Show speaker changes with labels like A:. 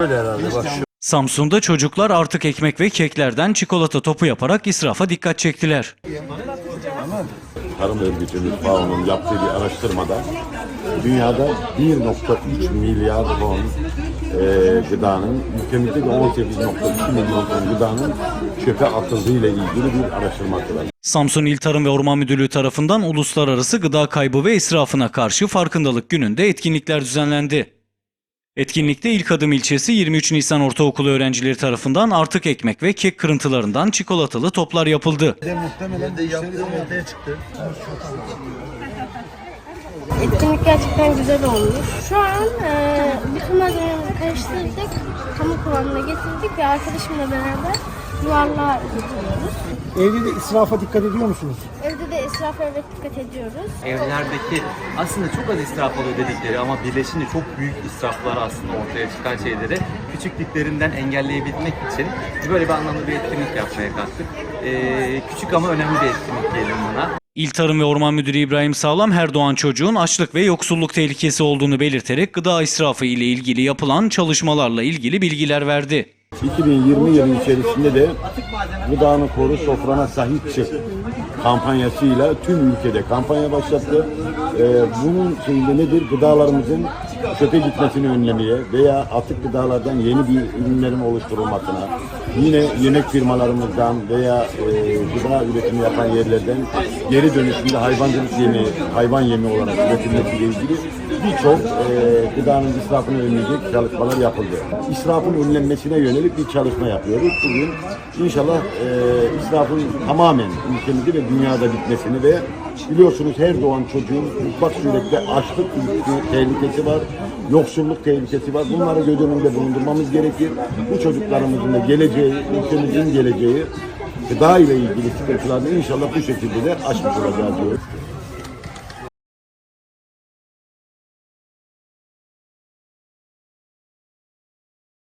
A: Öyle herhalde bak şu.
B: Samsun'da çocuklar artık ekmek ve keklerden çikolata topu yaparak israfa dikkat çektiler.
C: Tarım Örgütü'nün FAO'nun yaptığı bir araştırmada dünyada 1.3 milyar ton e, gıdanın, ülkemizde de 18.2 milyon ton gıdanın çöpe atıldığıyla ilgili bir araştırma yaptılar.
B: Samsun İl Tarım ve Orman Müdürlüğü tarafından uluslararası gıda kaybı ve israfına karşı farkındalık gününde etkinlikler düzenlendi. Etkinlikte İlk Adım ilçesi 23 Nisan Ortaokulu öğrencileri tarafından artık ekmek ve kek kırıntılarından çikolatalı toplar yapıldı.
A: Muhtemelen de yaptığı ortaya çıktı.
D: Etkinlik gerçekten güzel olmuş. Şu an e, bütün malzemeleri karıştırdık, hamur kıvamına getirdik ve arkadaşımla beraber yuvarlığa getiriyoruz.
E: Evde de israfa dikkat ediyor musunuz?
D: Evde de israf evet dikkat ediyoruz.
F: evlerdeki aslında çok az israf oluyor dedikleri ama birleşince çok büyük israflar aslında ortaya çıkan şeyleri küçüklüklerinden engelleyebilmek için böyle bir anlamda bir etkinlik yapmaya kalktık. Ee, küçük ama önemli bir etkinlik diyelim buna.
B: İl Tarım ve Orman Müdürü İbrahim Sağlam her doğan çocuğun açlık ve yoksulluk tehlikesi olduğunu belirterek gıda israfı ile ilgili yapılan çalışmalarla ilgili bilgiler verdi.
C: 2020 yılı içerisinde de gıdanı koru sofrana sahip çık kampanyasıyla tüm ülkede kampanya başlattı. Ee, bunun şeyinde nedir? Gıdalarımızın çöpe gitmesini önlemeye veya atık gıdalardan yeni bir ürünlerin oluşturulmasına, yine yemek firmalarımızdan veya e, gıda üretimi yapan yerlerden geri dönüşümde hayvancılık yemi, hayvan yemi olarak üretilmesiyle ilgili birçok e, gıdanın israfını önleyecek çalışmalar yapıldı. İsrafın önlenmesine yönelik bir çalışma yapıyoruz. Bugün inşallah e, israfın tamamen ülkemizde ve dünyada bitmesini ve biliyorsunuz her doğan çocuğun mutlak surette açlık tehlikesi var, yoksulluk tehlikesi var. Bunları göz önünde bulundurmamız gerekir. Bu çocuklarımızın da geleceği, ülkemizin geleceği gıda ile ilgili sıkıntılarını inşallah bu şekilde de aşmış olacağız diyoruz.